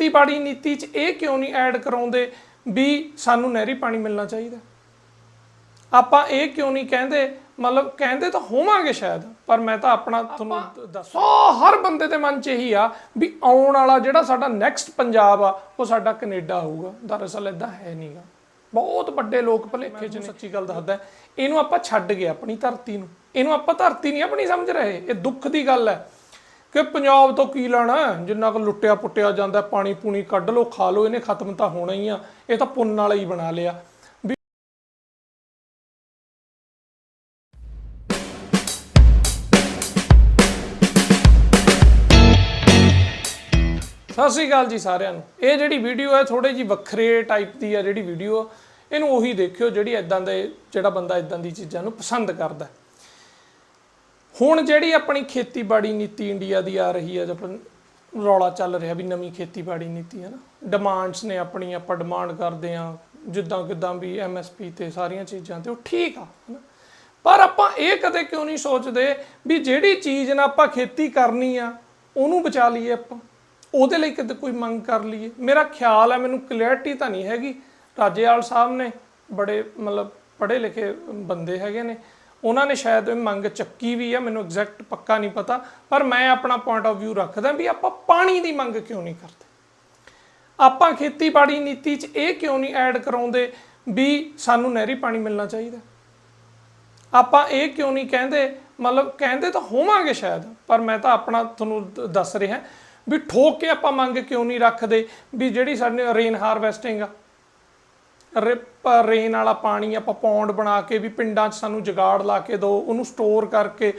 ਖੇਤੀਬਾੜੀ ਨੀਤੀ 'ਚ ਇਹ ਕਿਉਂ ਨਹੀਂ ਐਡ ਕਰਾਉਂਦੇ ਵੀ ਸਾਨੂੰ ਨਹਿਰੀ ਪਾਣੀ ਮਿਲਣਾ ਚਾਹੀਦਾ? ਆਪਾਂ ਇਹ ਕਿਉਂ ਨਹੀਂ ਕਹਿੰਦੇ? ਮਤਲਬ ਕਹਿੰਦੇ ਤਾਂ ਹੋਵਾਂਗੇ ਸ਼ਾਇਦ ਪਰ ਮੈਂ ਤਾਂ ਆਪਣਾ ਤੁਹਾਨੂੰ ਦੱਸੋ ਹਰ ਬੰਦੇ ਦੇ ਮਨ 'ਚ ਇਹੀ ਆ ਵੀ ਆਉਣ ਵਾਲਾ ਜਿਹੜਾ ਸਾਡਾ ਨੈਕਸਟ ਪੰਜਾਬ ਆ ਉਹ ਸਾਡਾ ਕੈਨੇਡਾ ਹੋਊਗਾ। ਦਰਅਸਲ ਇਦਾਂ ਹੈ ਨਹੀਂਗਾ ਬਹੁਤ ਵੱਡੇ ਲੋਕ ਭਲੇਖੇ 'ਚ ਸੱਚੀ ਗੱਲ ਦੱਸਦਾ ਇਹਨੂੰ ਆਪਾਂ ਛੱਡ ਗਏ ਆਪਣੀ ਧਰਤੀ ਨੂੰ। ਇਹਨੂੰ ਆਪਾਂ ਧਰਤੀ ਨਹੀਂ ਆਪਣੀ ਸਮਝ ਰਹੇ। ਇਹ ਦੁੱਖ ਦੀ ਗੱਲ ਹੈ। ਕਿ ਪੰਜਾਬ ਤੋਂ ਕੀ ਲੈਣਾ? ਜਿੰਨਾ ਕੁ ਲੁੱਟਿਆ ਪੁੱਟਿਆ ਜਾਂਦਾ, ਪਾਣੀ ਪੂਣੀ ਕੱਢ ਲਓ, ਖਾ ਲਓ, ਇਹਨੇ ਖਤਮ ਤਾਂ ਹੋਣਾ ਹੀ ਆ। ਇਹ ਤਾਂ ਪੁੰਨ ਵਾਲਾ ਹੀ ਬਣਾ ਲਿਆ। ਸਤਿ ਸ਼੍ਰੀ ਅਕਾਲ ਜੀ ਸਾਰਿਆਂ ਨੂੰ। ਇਹ ਜਿਹੜੀ ਵੀਡੀਓ ਹੈ ਥੋੜੀ ਜੀ ਵੱਖਰੇ ਟਾਈਪ ਦੀ ਹੈ ਜਿਹੜੀ ਵੀਡੀਓ। ਇਹਨੂੰ ਉਹੀ ਦੇਖਿਓ ਜਿਹੜੀ ਇਦਾਂ ਦੇ, ਜਿਹੜਾ ਬੰਦਾ ਇਦਾਂ ਦੀ ਚੀਜ਼ਾਂ ਨੂੰ ਪਸੰਦ ਕਰਦਾ। ਹੁਣ ਜਿਹੜੀ ਆਪਣੀ ਖੇਤੀਬਾੜੀ ਨੀਤੀ ਇੰਡੀਆ ਦੀ ਆ ਰਹੀ ਹੈ ਜਦ ਰੌਲਾ ਚੱਲ ਰਿਹਾ ਵੀ ਨਵੀਂ ਖੇਤੀਬਾੜੀ ਨੀਤੀ ਹੈ ਨਾ ਡਿਮਾਂਡਸ ਨੇ ਆਪਣੀ, ਆਪਾਂ ਡਿਮਾਂਡ ਕਰਦੇ ਆ ਜਿੱਦਾਂ ਕਿਦਾਂ ਵੀ ਐਮਐਸਪੀ ਤੇ ਸਾਰੀਆਂ ਚੀਜ਼ਾਂ ਤੇ ਉਹ ਠੀਕ ਆ, ਹਨਾ। ਪਰ ਆਪਾਂ ਇਹ ਕਦੇ ਕਿਉਂ ਨਹੀਂ ਸੋਚਦੇ ਵੀ ਜਿਹੜੀ ਚੀਜ਼ ਨਾਲ ਆਪਾਂ ਖੇਤੀ ਕਰਨੀ ਆ, ਉਹਨੂੰ ਬਚਾ ਲਈਏ ਆਪਾਂ, ਉਹਦੇ ਲਈ ਕਦੇ ਕੋਈ ਮੰਗ ਕਰ ਲਈਏ। ਮੇਰਾ ਖਿਆਲ ਹੈ, ਮੈਨੂੰ ਕਲੈਰਿਟੀ ਤਾਂ ਨਹੀਂ ਹੈਗੀ। ਰਾਜੇਵਾਲ ਸਾਹਿਬ ਨੇ ਬੜੇ ਮਤਲਬ ਪੜ੍ਹੇ ਲਿਖੇ ਬੰਦੇ ਹੈਗੇ ਨੇ। ਉਹਨਾਂ ਨੇ ਸ਼ਾਇਦ ਇਹ ਮੰਗ ਚੱਕੀ ਵੀ ਆ, ਮੈਨੂੰ ਐਗਜ਼ੈਕਟ ਪੱਕਾ ਨਹੀਂ ਪਤਾ, ਪਰ ਮੈਂ ਆਪਣਾ ਪੁਆਇੰਟ ਆਫ View ਰੱਖਦਾ ਵੀ ਆਪਾਂ ਪਾਣੀ ਦੀ ਮੰਗ ਕਿਉਂ ਨਹੀਂ ਕਰਦੇ? ਆਪਾਂ ਖੇਤੀਬਾੜੀ ਨੀਤੀ 'ਚ ਇਹ ਕਿਉਂ ਨਹੀਂ ਐਡ ਕਰਾਉਂਦੇ ਵੀ ਸਾਨੂੰ ਨਹਿਰੀ ਪਾਣੀ ਮਿਲਣਾ ਚਾਹੀਦਾ? ਆਪਾਂ ਇਹ ਕਿਉਂ ਨਹੀਂ ਕਹਿੰਦੇ? ਮਤਲਬ ਕਹਿੰਦੇ ਤਾਂ ਹੋਵਾਂਗੇ ਸ਼ਾਇਦ, ਪਰ ਮੈਂ ਤਾਂ ਆਪਣਾ ਤੁਹਾਨੂੰ ਦੱਸ ਰਿਹਾ ਵੀ ਠੋਕ ਕੇ ਆਪਾਂ ਮੰਗ ਕਿਉਂ ਨਹੀਂ ਰੱਖਦੇ ਵੀ ਜਿਹੜੀ ਸਾਡੇ ਰੇਨ ਹਾਰਵੈਸਟਿੰਗ ਆ ਰਿਪ ਰੇਨ ਵਾਲਾ ਪਾਣੀ ਆਪਾਂ ਪੌਂਡ ਬਣਾ ਕੇ ਵੀ ਪਿੰਡਾਂ 'ਚ ਸਾਨੂੰ ਜਗਾੜ ਲਾ ਕੇ ਦਿਓ ਉਹਨੂੰ ਸਟੋਰ ਕਰਕੇ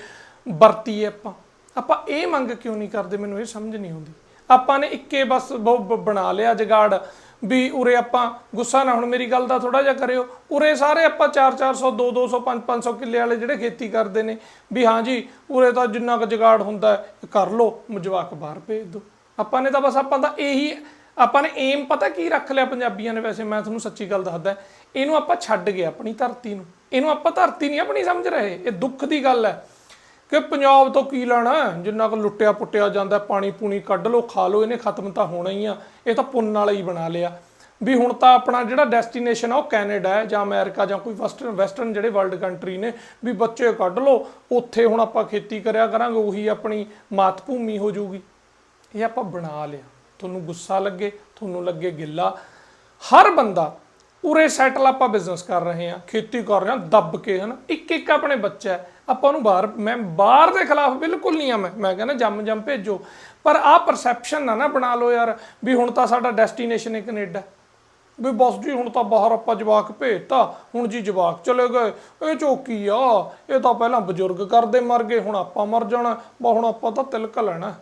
ਵਰਤੀਏ ਆਪਾਂ। ਆਪਾਂ ਇਹ ਮੰਗ ਕਿਉਂ ਨਹੀਂ ਕਰਦੇ? ਮੈਨੂੰ ਇਹ ਸਮਝ ਨਹੀਂ ਆਉਂਦੀ। ਆਪਾਂ ਨੇ ਇੱਕੇ ਬਸ ਬ- ਬਣਾ ਲਿਆ ਜਗਾੜ, ਵੀ ਉਰੇ ਆਪਾਂ ਗੁੱਸਾ ਨਾ, ਹੁਣ ਮੇਰੀ ਗੱਲ ਦਾ ਥੋੜਾ ਜਿਹਾ ਕਰਿਓ। ਉਰੇ ਸਾਰੇ ਆਪਾਂ 4 400 2 200 5 500 ਕਿੱਲੇ ਵਾਲੇ ਜਿਹੜੇ ਖੇਤੀ ਕਰਦੇ ਨੇ, ਵੀ ਹਾਂ ਜੀ, ਉਰੇ ਤਾਂ ਜਿੰਨਾ ਕੁ ਜਗਾੜ ਹੁੰਦਾ, ਕਰ ਲਓ, ਜਵਾਕ ਬਾਹਰ ਭੇਜ ਦਿਓ ਆਪਾਂ ਨੇ ਤਾਂ ਬਸ ਆਪਾਂ ਦਾ ਇਹੀ ਆਪਾਂ ਨੇ ਏਮ ਪਤਾ ਕੀ ਰੱਖ ਲਿਆ ਪੰਜਾਬੀਆਂ ਨੇ ਵੈਸੇ, ਮੈਂ ਤੁਹਾਨੂੰ ਸੱਚੀ ਗੱਲ ਦੱਸਦਾ, ਇਹਨੂੰ ਆਪਾਂ ਛੱਡ ਗਏ ਆਪਣੀ ਧਰਤੀ ਨੂੰ। ਇਹਨੂੰ ਆਪਾਂ ਧਰਤੀ ਨਹੀਂ ਆਪਣੀ ਸਮਝ ਰਹੇ। ਇਹ ਦੁੱਖ ਦੀ ਗੱਲ ਹੈ ਕਿ ਪੰਜਾਬ ਤੋਂ ਕੀ ਲੈਣਾ? ਜਿੰਨਾ ਕੁ ਲੁੱਟਿਆ ਪੁੱਟਿਆ ਜਾਂਦਾ, ਪਾਣੀ ਪੂਣੀ ਕੱਢ ਲਓ, ਖਾ ਲਓ, ਇਹਨੇ ਖਤਮ ਤਾਂ ਹੋਣਾ ਹੀ ਆ। ਇਹ ਤਾਂ ਪੁੰਨ ਵਾਲਾ ਹੀ ਬਣਾ ਲਿਆ। ਵੀ ਹੁਣ ਤਾਂ ਆਪਣਾ ਜਿਹੜਾ ਡੈਸਟੀਨੇਸ਼ਨ ਆ, ਉਹ ਕੈਨੇਡਾ ਹੈ, ਜਾਂ ਅਮਰੀਕਾ, ਜਾਂ ਕੋਈ ਵੈਸਟਰਨ ਵੈਸਟਰਨ ਜਿਹੜੇ ਵਰਲਡ ਕੰਟਰੀ ਨੇ, ਵੀ ਬੱਚੇ ਕੱਢ ਲਓ, ਉੱਥੇ ਹੁਣ ਆਪਾਂ ਖੇਤੀ ਕਰਿਆ ਕਰਾਂਗੇ, ਉਹੀ ਆਪਣੀ ਮਾਤ ਭੂਮੀ ਹੋ ਜਾਊਗੀ। ਇਹ ਆਪਾਂ ਬਣਾ ਲਿਆ। ਤੁਹਾਨੂੰ ਗੁੱਸਾ ਲੱਗੇ, ਤੁਹਾਨੂੰ ਲੱਗੇ ਗਿੱਲਾ। ਹਰ ਬੰਦਾ ਉਰੇ ਸੈਟਲ ਆਪਾਂ ਬਿਜ਼ਨਸ ਕਰ ਰਹੇ ਹਾਂ, ਖੇਤੀ ਕਰ ਰਹੇ ਹਾਂ ਦੱਬ ਕੇ, ਹਨ। ਇੱਕ ਇੱਕ ਆਪਣੇ ਬੱਚਾ ਆਪਾਂ ਨੂੰ ਬਾਹਰ, ਮੈਂ ਬਾਹਰ ਦੇ ਖਿਲਾਫ ਬਿਲਕੁਲ ਨਹੀਂ ਆ ਮੈਂ। ਮੈਂ ਕਹਿੰਦਾ ਜੰਮ ਜੰਮ ਭੇਜੋ। ਪਰ ਆਹ ਪਰਸੈਪਸ਼ਨ ਨਾ ਨਾ ਬਣਾ ਲਓ ਯਾਰ, ਵੀ ਹੁਣ ਤਾਂ ਸਾਡਾ ਡੈਸਟੀਨੇਸ਼ਨ ਹੈ ਕੈਨੇਡਾ ਵੀ ਬਸ ਜੀ, ਹੁਣ ਤਾਂ ਬਾਹਰ ਆਪਾਂ ਜਵਾਕ ਭੇਜਤਾ, ਹੁਣ ਜੀ ਜਵਾਕ ਚਲੇ ਗਏ। ਇਹ ਚੌਕੀ ਆ, ਇਹ ਤਾਂ ਪਹਿਲਾਂ ਬਜ਼ੁਰਗ ਕਰਦੇ ਮਰ ਗਏ, ਹੁਣ ਆਪਾਂ ਮਰ ਜਾਣਾ। ਬਾ ਹੁਣ ਆਪਾਂ ਤਾਂ ਤਿਲਕ ਲੈਣਾ।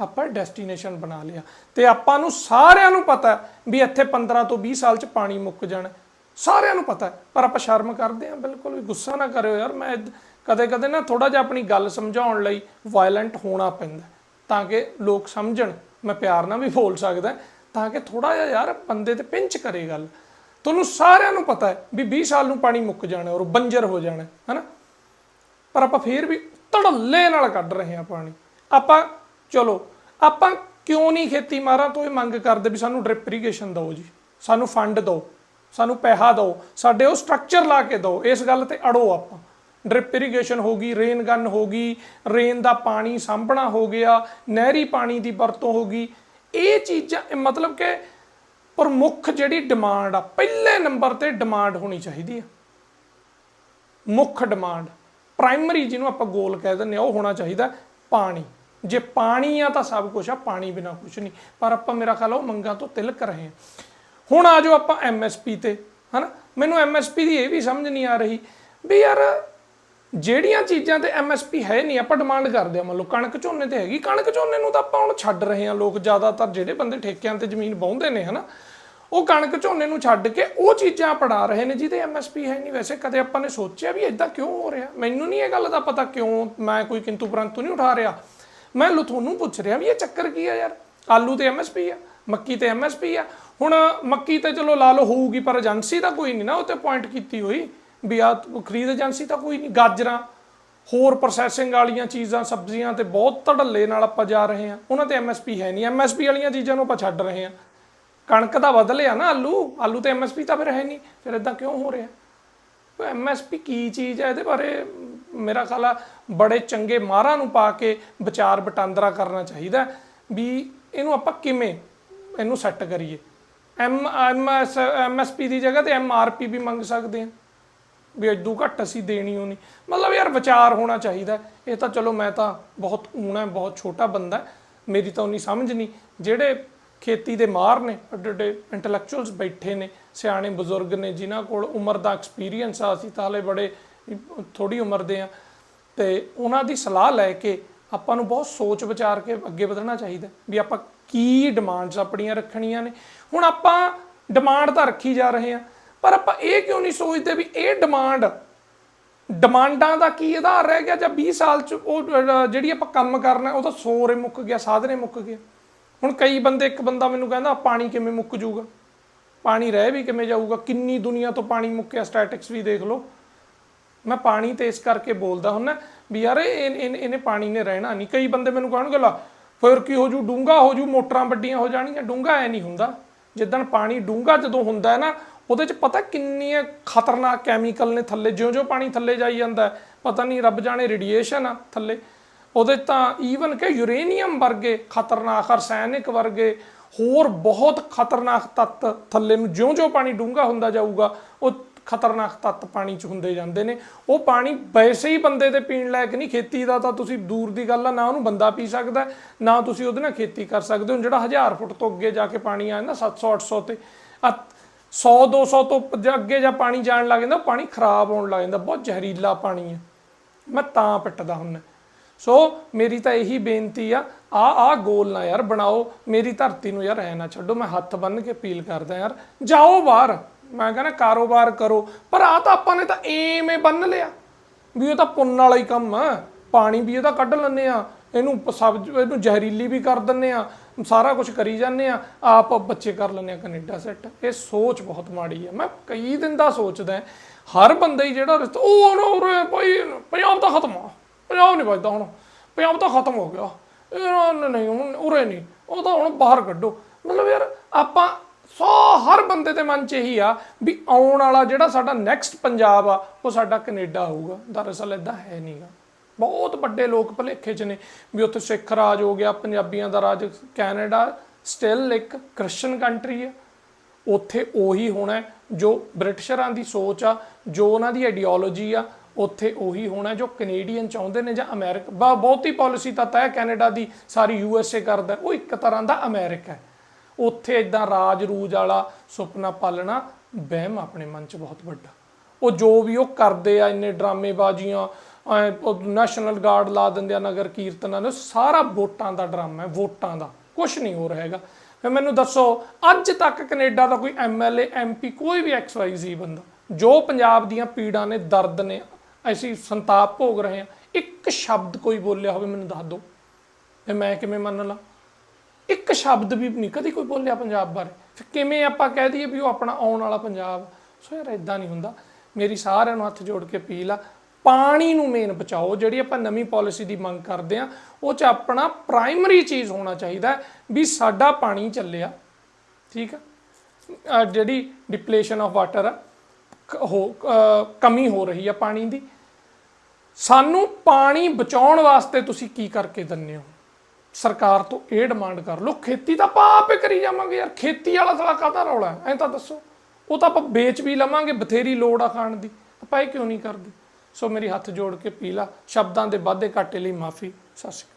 ਆਪਾਂ ਡੈਸਟੀਨੇਸ਼ਨ ਬਣਾ ਲਿਆ। ਤੇ ਆਪਾਂ ਨੂੰ ਸਾਰਿਆਂ ਨੂੰ ਪਤਾ ਵੀ ਇੱਥੇ 15 ਤੋਂ 20 ਸਾਲ ਚ ਪਾਣੀ ਮੁੱਕ ਜਾਣਾ ਸਾਰਿਆਂ ਨੂੰ ਪਤਾ ਪਰ ਆਪਾਂ ਸ਼ਰਮ ਕਰਦੇ ਹਾਂ, ਬਿਲਕੁਲ ਵੀ ਗੁੱਸਾ ਨਾ ਕਰਿਓ ਯਾਰ, ਮੈਂ ਕਦੇ ਕਦੇ ਨਾ ਥੋੜਾ ਜਿਹਾ ਆਪਣੀ ਗੱਲ ਸਮਝਾਉਣ ਲਈ ਵਾਇਲੈਂਟ ਹੋਣਾ ਪੈਂਦਾ ਤਾਂ ਕਿ ਲੋਕ ਸਮਝਣ, ਮੈਂ ਪਿਆਰ ਨਾਲ ਵੀ ਬੋਲ ਸਕਦਾ ਤਾਂ ਕਿ ਥੋੜਾ ਜਿਹਾ ਯਾਰ ਬੰਦੇ ਤੇ ਪਿੰਚ ਕਰੇ ਗੱਲ। ਤੁਹਾਨੂੰ ਸਾਰਿਆਂ ਨੂੰ ਪਤਾ ਹੈ ਵੀ 20 ਸਾਲ ਨੂੰ ਪਾਣੀ ਮੁੱਕ ਜਾਣਾ ਔਰ ਬੰਜਰ ਹੋ ਜਾਣਾ ਹੈਨਾ? ਪਰ ਆਪਾਂ ਫੇਰ ਵੀ ਧੜੱਲੇ ਨਾਲ ਕੱਢ ਰਹੇ ਹਾਂ ਪਾਣੀ। ਆਪਾਂ ਚਲੋ, ਆਪਾਂ ਕਿਉਂ ਨਹੀਂ ਖੇਤੀ ਮਾਰਾਂ? ਤੋਂ ਇਹ ਮੰਗ ਕਰਦੇ ਵੀ ਸਾਨੂੰ ਡ੍ਰਿਪ ਇਰੀਗੇਸ਼ਨ ਦਿਓ ਜੀ। ਸਾਨੂੰ ਫੰਡ ਦਿਓ, ਸਾਨੂੰ ਪੈਸਾ ਦਿਓ, ਸਾਡੇ ਉਹ ਸਟਰਕਚਰ ਲਾ ਕੇ ਦਿਓ। ਇਸ ਗੱਲ ਤੇ ਅੜੋ ਆਪਾਂ। ਡ੍ਰਿਪ ਇਰੀਗੇਸ਼ਨ ਹੋ ਗਈ ਰੇਨ ਗਨ ਹੋ ਗਈ ਰੇਨ ਦਾ ਪਾਣੀ ਸਾਂਭਣਾ ਹੋ ਗਿਆ, ਨਹਿਰੀ ਪਾਣੀ ਦੀ ਵਰਤੋਂ ਹੋ ਗਈ। ਇਹ ਚੀਜ਼ਾਂ ਮਤਲਬ ਕਿ ਪ੍ਰਮੁੱਖ ਜਿਹੜੀ ਡਿਮਾਂਡ ਆ, ਪਹਿਲੇ ਨੰਬਰ ਤੇ ਡਿਮਾਂਡ ਹੋਣੀ ਚਾਹੀਦੀ ਆ। ਮੁੱਖ ਡਿਮਾਂਡ ਪ੍ਰਾਇਮਰੀ ਜਿਹਨੂੰ ਆਪਾਂ ਗੋਲ ਕਹਿ ਦਿੰਦੇ ਆ, ਉਹ ਹੋਣਾ ਚਾਹੀਦਾ ਪਾਣੀ। ਜੇ ਪਾਣੀ ਆ ਤਾਂ ਸਭ ਕੁਝ ਆ, ਪਾਣੀ ਬਿਨਾ ਕੁਝ ਨਹੀਂ। ਪਰ ਆਪਾਂ ਮੇਰਾ ਖਿਆਲ ਉਹ ਮੰਗਾਂ ਤੋਂ ਤਿਲਕ ਰਹੇ ਹਾਂ। ਹੁਣ ਆ ਜਾਓ ਆਪਾਂ ਐਮਐਸਪੀ ਤੇ, ਹਨਾ? ਮੈਨੂੰ ਐਮਐਸਪੀ ਦੀ ਇਹ ਵੀ ਸਮਝ ਨਹੀਂ ਆ ਰਹੀ ਵੀ ਯਾਰ ਜਿਹੜੀਆਂ ਚੀਜ਼ਾਂ ਤੇ ਐਮਐਸਪੀ ਹੈ ਨਹੀਂ, ਆਪਾਂ ਡਿਮਾਂਡ ਕਰਦੇ ਆ। ਮੰਨ ਲਓ ਕਣਕ ਝੋਨੇ ਤੇ ਹੈਗੀ। ਕਣਕ ਝੋਨੇ ਨੂੰ ਤਾਂ ਆਪਾਂ ਹੁਣ ਛੱਡ ਰਹੇ ਹਾਂ ਲੋਕ। ਜ਼ਿਆਦਾਤਰ ਜਿਹੜੇ ਬੰਦੇ ਠੇਕਿਆਂ ਤੇ ਜ਼ਮੀਨ ਵਾਹੁੰਦੇ ਨੇ, ਹਨਾ? ਉਹ ਕਣਕ ਝੋਨੇ ਨੂੰ ਛੱਡ ਕੇ ਉਹ ਚੀਜ਼ਾਂ ਪੜਾ ਰਹੇ ਨੇ ਜਿਹਦੇ ਐਮਐਸਪੀ ਹੈ ਨਹੀਂ। ਵੈਸੇ ਕਦੇ ਆਪਾਂ ਨੇ ਸੋਚਿਆ ਵੀ ਇਦਾਂ ਕਿਉਂ ਹੋ ਰਿਹਾ? ਮੈਨੂੰ ਨਹੀਂ ਇਹ ਗੱਲ ਦਾ ਪਤਾ ਕਿਉਂ ਮੈਂ ਕੋਈ ਕਿੰਤੂ ਪਰੰਤੂ ਨਹੀਂ ਉਠਾ ਰਿਹਾ। ਮੈਂ ਲੋ ਤੁਹਾਨੂੰ ਪੁੱਛ ਰਿਹਾ ਵੀ ਇਹ ਚੱਕਰ ਕੀ ਆ ਯਾਰ? ਆਲੂ ਤੇ ਐਮਐਸਪੀ ਆ, ਮੱਕੀ ਤੇ ਐਮਐਸਪੀ ਆ। ਹੁਣ ਮੱਕੀ ਤੇ ਚਲੋ ਲਾ ਲਓ ਹੋਊਗੀ, ਪਰ ਏਜੰਸੀ ਤਾਂ ਕੋਈ ਨਹੀਂ ਨਾ ਉਹ ਤੇ ਪੁਆਇੰਟ ਕੀਤੀ ਹੋਈ। ਵੀ ਆ ਖਰੀਦ ਏਜੰਸੀ ਤਾਂ ਕੋਈ ਨਹੀਂ, ਗਾਜਰਾਂ, ਹੋਰ ਪ੍ਰੋਸੈਸਿੰਗ ਵਾਲੀਆਂ ਚੀਜ਼ਾਂ, ਸਬਜ਼ੀਆਂ ਤੇ ਬਹੁਤ ਧੜੱਲੇ ਨਾਲ ਆਪਾਂ ਜਾ ਰਹੇ ਹਾਂ। ਉਹਨਾਂ ਤੇ ਐਮਐਸਪੀ ਹੈ ਨਹੀਂ। ਐਮਐਸਪੀ ਵਾਲੀਆਂ ਚੀਜ਼ਾਂ ਨੂੰ ਆਪਾਂ ਛੱਡ ਰਹੇ ਹਾਂ। ਕਣਕ ਦਾ ਲਿਆ ਨਾ ਆਲੂ। ਆਲੂ ਤੇ ਐਮਐਸਪੀ ਤਾਂ ਫਿਰ ਹੈ ਨਹੀਂ। ਫਿਰ ਇਦਾਂ ਕਿਉਂ ਹੋ ਰਿਹਾ? ਐਮਐਸਪੀ ਕੀ ਚੀਜ਼ ਹੈ ਇਹਦੇ ਬਾਰੇ ਮੇਰਾ ਖਿਆਲ ਆ ਬੜੇ ਚੰਗੇ ਮਾਹਰਾਂ ਨੂੰ ਪਾ ਕੇ ਵਿਚਾਰ ਵਟਾਂਦਰਾ ਕਰਨਾ ਚਾਹੀਦਾ ਵੀ ਇਹਨੂੰ ਆਪਾਂ ਕਿਵੇਂ ਇਹਨੂੰ ਸੈੱਟ ਕਰੀਏ। ਐਮ ਐਮਐਸ ਪੀ ਦੀ ਜਗ੍ਹਾ ਤੇ ਪੀ ਵੀ ਮੰਗ ਸਕਦੇ ਹਾਂ। ਵੀ ਇਦੋਂ ਘੱਟ ਅਸੀਂ ਦੇਣੀ ਹੋਣੀ ਮਤਲਬ ਯਾਰ ਵਿਚਾਰ ਹੋਣਾ ਚਾਹੀਦਾ ਇਹ ਤਾਂ ਚਲੋ ਮੈਂ ਤਾਂ ਬਹੁਤ ਊਣਾ ਬਹੁਤ ਛੋਟਾ ਬੰਦਾ ਮੇਰੀ ਤਾਂ ਉਨੀ ਸਮਝ ਨਹੀਂ। ਜਿਹੜੇ ਖੇਤੀ ਦੇ ਮਾਹਰ ਨੇ ਅੱਡੇ ਅੱਡੇ ਇੰਟੈਲੈਕਚੁਅਲਸ ਬੈਠੇ ਨੇ, ਸਿਆਣੇ ਬਜ਼ੁਰਗ ਨੇ, ਜਿਨ੍ਹਾਂ ਕੋਲ ਉਮਰ ਦਾ ਐਕਸਪੀਰੀਅੰਸ ਆ, ਅਸੀਂ ਤਾਂ ਹਲੇ ਬੜੇ ਥੋੜੀ ਉਮਰ ਦੇ ਆ ਤੇ ਉਹਨਾਂ ਦੀ ਸਲਾਹ ਲੈ ਕੇ ਆਪਾਂ ਨੂੰ ਬਹੁਤ ਸੋਚ ਵਿਚਾਰ ਕੇ ਅੱਗੇ ਵਧਣਾ ਚਾਹੀਦਾ ਵੀ ਆਪਾਂ ਕੀ ਡਿਮਾਂਡਸ ਆਪਣੀਆਂ ਰੱਖਣੀਆਂ ਨੇ। ਹੁਣ ਆਪਾਂ ਡਿਮਾਂਡ ਤਾਂ ਰੱਖੀ ਜਾ ਰਹੇ ਆ, ਪਰ ਆਪਾਂ ਇਹ ਕਿਉਂ ਨਹੀਂ ਸੋਚਦੇ ਵੀ ਇਹ ਡਿਮਾਂਡ ਡਿਮਾਂਡਾਂ ਦਾ ਕੀ ਆਧਾਰ ਰਹਿ ਗਿਆ ਜਾਂ 20 ਸਾਲ ਚ ਉਹ ਜਿਹੜੀ ਆਪਾਂ ਕੰਮ ਕਰਨਾ ਉਹਦਾ ਸੋਰੇ ਮੁੱਕ ਗਿਆ, ਸਾਧਨੇ ਮੁੱਕ ਗਿਆ ਹੁਣ ਕਈ ਬੰਦੇ, ਇੱਕ ਬੰਦਾ ਮੈਨੂੰ ਕਹਿੰਦਾ ਪਾਣੀ ਕਿਵੇਂ ਮੁੱਕ ਜਾਊਗਾ? ਪਾਣੀ ਰਹਿ ਵੀ ਕਿਵੇਂ ਜਾਊਗਾ? ਕਿੰਨੀ ਦੁਨੀਆ ਤੋਂ ਪਾਣੀ ਮੁੱਕਿਆ ਸਟੈਟਿਕਸ ਵੀ ਦੇਖ ਲਓ। ਮੈਂ ਪਾਣੀ ਤੇ ਇਸ ਕਰਕੇ ਬੋਲਦਾ ਹੁੰਨਾ ਵੀ ਯਾਰ ਇਹ, ਇਹ- ਇਹਨੇ ਪਾਣੀ ਨੇ ਰਹਿਣਾ ਨਹੀਂ। ਕਈ ਬੰਦੇ ਮੈਨੂੰ ਕਹਿਣਗੇ, ਲਾ, ਫਿਰ ਕੀ ਹੋ ਜੂ? ਡੂੰਗਾ ਹੋ ਜੂ, ਮੋਟਰਾਂ ਵੱਡੀਆਂ ਹੋ ਜਾਣਗੀਆਂ ਡੂੰਗਾ ਐ ਨਹੀਂ ਹੁੰਦਾ। ਜਿੱਦਣ ਪਾਣੀ ਡੂੰਗਾ ਜਦੋਂ ਹੁੰਦਾ ਹੈ ਨਾ, ਉਹਦੇ ਚ ਪਤਾ ਕਿੰਨੀਆਂ ਖਤਰਨਾਕ ਕੈਮੀਕਲ ਨੇ ਥੱਲੇ, ਜਿਉਂ-ਜਿਉਂ ਪਾਣੀ ਥੱਲੇ ਜਾਈ ਜਾਂਦਾ ਪਤਾ ਨਹੀਂ ਰੱਬ ਜਾਣੇ ਰੇਡੀਏਸ਼ਨ ਆ ਥੱਲੇ। ਉਹਦੇ ਤਾਂ ਈਵਨ ਕਿ ਯੂਰੇਨੀਅਮ ਵਰਗੇ ਖਤਰਨਾਕ ਰਸਾਇਣਿਕ ਵਰਗੇ ਹੋਰ ਬਹੁਤ ਖਤਰਨਾਕ ਤੱਤ ਥੱਲੇ ਨੂੰ ਜਿਉਂ-ਜਿਉਂ ਪਾਣੀ ਡੂੰਘਾ ਹੁੰਦਾ ਜਾਊਗਾ, ਉਹ ਖਤਰਨਾਕ ਤੱਤ ਪਾਣੀ 'ਚ ਹੁੰਦੇ ਜਾਂਦੇ ਨੇ। ਉਹ ਪਾਣੀ ਵੈਸੇ ਹੀ ਬੰਦੇ ਦੇ ਪੀਣ ਲਾਇਕ ਨਹੀਂ। ਖੇਤੀ ਦਾ ਤਾਂ ਤੁਸੀਂ ਦੂਰ ਦੀ ਗੱਲ ਆ, ਨਾ ਉਹਨੂੰ ਬੰਦਾ ਪੀ ਸਕਦਾ ਨਾ ਤੁਸੀਂ ਉਹਦੇ ਨਾਲ ਖੇਤੀ ਕਰ ਸਕਦੇ ਹੋ। ਜਿਹੜਾ 1000 ਫੁੱਟ ਤੋਂ ਅੱਗੇ ਜਾ ਕੇ ਪਾਣੀ ਆ ਜਾਂਦਾ 700 800 ਤੇ। 100 200 ਤੋਂ ਅੱਗੇ ਜਾਂ ਪਾਣੀ ਜਾਣ ਲੱਗ ਜਾਂਦਾ ਪਾਣੀ ਖਰਾਬ ਹੋਣ ਲੱਗ ਜਾਂਦਾ। ਬਹੁਤ ਜ਼ਹਿਰੀਲਾ ਪਾਣੀ ਹੈ ਮੈਂ ਤਾਂ ਪਿੱਟਦਾ ਹੁੰਦਾ ਸੋ ਮੇਰੀ ਤਾਂ ਇਹੀ ਬੇਨਤੀ ਆ ਆ ਆ ਗੋਲ ਨਾ ਯਾਰ ਬਣਾਓ। ਮੇਰੀ ਧਰਤੀ ਨੂੰ ਯਾਰ ਐ ਨਾ ਛੱਡੋ। ਮੈਂ ਹੱਥ ਬੰਨ ਕੇ ਅਪੀਲ ਕਰਦਾ ਯਾਰ, ਜਾਓ ਬਾਹਰ। ਮੈਂ ਕਹਿੰਦਾ ਕਾਰੋਬਾਰ ਕਰੋ, ਪਰ ਆ ਤਾਂ ਆਪਾਂ ਨੇ ਤਾਂ ਐਵੇਂ ਬੰਨ ਲਿਆ। ਵੀ ਇਹ ਤਾਂ ਪੁੰਨ ਵਾਲਾ ਹੀ ਕੰਮ ਆ। ਪਾਣੀ ਵੀ ਇਹਦਾ ਕੱਢ ਲੈਂਦੇ ਆ। ਇਹਨੂੰ ਸਬਜ਼, ਇਹਨੂੰ ਜ਼ਹਿਰੀਲੀ ਵੀ ਕਰ ਦਿੰਨੇ ਆ। ਸਾਰਾ ਕੁਝ ਕਰੀ ਜਾਂਦੇ ਆ। ਆਪ ਬੱਚੇ ਕਰ ਲੈਂਦੇ ਆ, ਕੈਨੇਡਾ ਸੈੱਟ। ਇਹ ਸੋਚ ਬਹੁਤ ਮਾੜੀ ਹੈ ਮੈਂ ਕਈ ਦਿਨ ਦਾ ਸੋਚਦਾ ਹਰ ਬੰਦਾ ਹੀ ਜਿਹੜਾ ਰਿਸ਼ਤਾ, ਉਹ ਨਾ ਉਰੇ ਭਾਈ ਪੰਜਾਬ ਤਾਂ ਖਤਮ ਆ। ਪੰਜਾਬ ਨਹੀਂ ਬਚਦਾ ਹੁਣ। ਪੰਜਾਬ ਤਾਂ ਖਤਮ ਹੋ ਗਿਆ। ਇਹ ਨਹੀਂ, ਹੁਣ ਉਰੇ ਨਹੀਂ। ਉਹ ਤਾਂ ਹੁਣ ਬਾਹਰ ਕੱਢੋ। ਮਤਲਬ ਯਾਰ ਆਪਾਂ ਸੌ ਹਰ ਬੰਦੇ ਦੇ ਮਨ 'ਚ ਇਹੀ ਆ ਵੀ ਆਉਣ ਵਾਲਾ ਜਿਹੜਾ ਸਾਡਾ ਨੈਕਸਟ ਪੰਜਾਬ ਆ, ਉਹ ਸਾਡਾ ਕੈਨੇਡਾ ਹੋਊਗਾ। ਦਰਅਸਲ ਇਦਾਂ ਹੈ ਨਹੀਂਗਾ ਬਹੁਤ ਵੱਡੇ ਲੋਕ ਭਲੇਖੇ 'ਚ ਨੇ ਵੀ ਉੱਥੇ ਸਿੱਖ ਰਾਜ ਹੋ ਗਿਆ, ਪੰਜਾਬੀਆਂ ਦਾ ਰਾਜ, ਕੈਨੇਡਾ ਸਟਿਲ ਇੱਕ ਕ੍ਰਿਸਚੀਅਨ ਕੰਟਰੀ ਆ। ਉੱਥੇ ਉਹੀ ਹੋਣਾ ਜੋ ਬ੍ਰਿਟਿਸ਼ਰਾਂ ਦੀ ਸੋਚ ਆ, ਜੋ ਉਹਨਾਂ ਦੀ ਆਈਡੀਓਲੋਜੀ ਆ, ਉੱਥੇ ਉਹੀ ਹੋਣਾ ਜੋ ਕੈਨੇਡੀਅਨ ਚਾਹੁੰਦੇ ਨੇ ਜਾਂ ਅਮਰੀਕਾ ਬਾ- ਬਹੁਤੀ ਪਾਲਿਸੀ ਤਾਂ ਤੈਅ ਕੈਨੇਡਾ ਦੀ ਸਾਰੀ ਯੂਐਸਏ ਕਰਦਾ ਉਹ ਇੱਕ ਤਰ੍ਹਾਂ ਦਾ ਅਮਰੀਕਾ ਹੈ। ਉੱਥੇ ਇਦਾਂ ਰਾਜ ਰੂਜ ਵਾਲਾ ਸੁਪਨਾ ਪਾਲਣਾ ਵਹਿਮ ਆਪਣੇ ਮਨ 'ਚ ਬਹੁਤ ਵੱਡਾ। ਉਹ ਜੋ ਵੀ ਉਹ ਕਰਦੇ ਆ, ਇੰਨੇ ਡਰਾਮੇਬਾਜ਼ੀਆਂ ਉਹ ਨੈਸ਼ਨਲ ਗਾਰਡ ਲਾ ਦਿੰਦੇ ਆ, ਨਗਰ ਕੀਰਤਨਾਂ ਨੂੰ ਸਾਰਾ ਵੋਟਾਂ ਦਾ ਡਰਾਮਾ ਹੈ, ਵੋਟਾਂ ਦਾ। ਕੁਝ ਨਹੀਂ ਹੋ ਰਿਹਾ ਹੈਗਾ। ਫਿਰ ਮੈਨੂੰ ਦੱਸੋ, ਅੱਜ ਤੱਕ ਕੈਨੇਡਾ ਦਾ ਕੋਈ ਐਮਐਲਏ ਐਮਪੀ ਕੋਈ ਵੀ ਐਕਸ ਐਕਸਵਾਈਜ਼ੀ ਬੰਦਾ, ਜੋ ਪੰਜਾਬ ਦੀਆਂ ਪੀੜਾਂ ਨੇ ਦਰਦ ਨੇ, ਅਸੀਂ ਸੰਤਾਪ ਭੋਗ ਰਹੇ ਹਾਂ, ਇੱਕ ਸ਼ਬਦ ਕੋਈ ਬੋਲਿਆ ਹੋਵੇ, ਮੈਨੂੰ ਦੱਸ ਦਿਓ। ਤੇ ਮੈਂ ਕਿਵੇਂ ਮੰਨ ਲਾਂ? ਇੱਕ ਸ਼ਬਦ ਵੀ ਨਹੀਂ, ਕਦੀ ਕੋਈ ਬੋਲਿਆ ਪੰਜਾਬ ਬਾਰੇ। ਫਿਰ ਕਿਵੇਂ ਆਪਾਂ ਕਹਿ ਦਈਏ ਵੀ ਉਹ ਆਪਣਾ ਆਉਣ ਵਾਲਾ ਪੰਜਾਬ? ਸੋ ਯਾਰ ਇਦਾਂ ਨਹੀਂ ਹੁੰਦਾ। ਮੇਰੀ ਸਾਰਿਆਂ ਨੂੰ ਹੱਥ ਜੋੜ ਕੇ ਅਪੀਲ ਆ, ਪਾਣੀ ਨੂੰ ਮੇਨ ਬਚਾਓ। ਜਿਹੜੀ ਆਪਾਂ ਨਵੀਂ ਪਾਲਿਸੀ ਦੀ ਮੰਗ ਕਰਦੇ ਆ, ਉਹ ਚ ਆਪਣਾ ਪ੍ਰਾਇਮਰੀ ਚੀਜ਼ ਹੋਣਾ ਚਾਹੀਦਾ ਵੀ ਸਾਡਾ ਪਾਣੀ ਚੱਲਿਆ। ਠੀਕ ਆ? ਜਿਹੜੀ ਡਿਪਲੇਸ਼ਨ ਆਫ ਵਾਟਰ ਆ ਹੋ ਕਮੀ ਹੋ ਰਹੀ ਆ ਪਾਣੀ ਦੀ। ਸਾਨੂੰ ਪਾਣੀ ਬਚਾਉਣ ਵਾਸਤੇ ਤੁਸੀਂ ਕੀ ਕਰਕੇ ਦਿੰਦੇ ਹੋ? ਸਰਕਾਰ ਤੋਂ ਇਹ ਡਿਮਾਂਡ ਕਰ ਲਓ, ਖੇਤੀ ਤਾਂ ਆਪਾਂ ਆਪੇ ਕਰੀ ਜਾਵਾਂਗੇ ਯਾਰ, ਖੇਤੀ ਵਾਲਾ ਸਾਲਾ ਕਾਹਦਾ ਰੌਲਾ ਹੈ? ਐਂ ਤਾਂ ਦੱਸੋ। ਉਹ ਤਾਂ ਆਪਾਂ ਵੇਚ ਵੀ ਲਵਾਂਗੇ, ਬਥੇਰੀ ਲੋੜ ਆ ਖਾਣ ਦੀ। ਆਪਾਂ ਇਹ ਕਿਉਂ ਨਹੀਂ ਕਰਦੇ? ਸੋ ਮੇਰੀ ਹੱਥ ਜੋੜ ਕੇ ਪੀਲਾ ਸ਼ਬਦਾਂ ਦੇ ਵਾਧੇ ਘਾਟੇ ਲਈ ਮਾਫੀ। ਸਤਿ ਸ਼੍ਰੀ ਅਕਾਲ।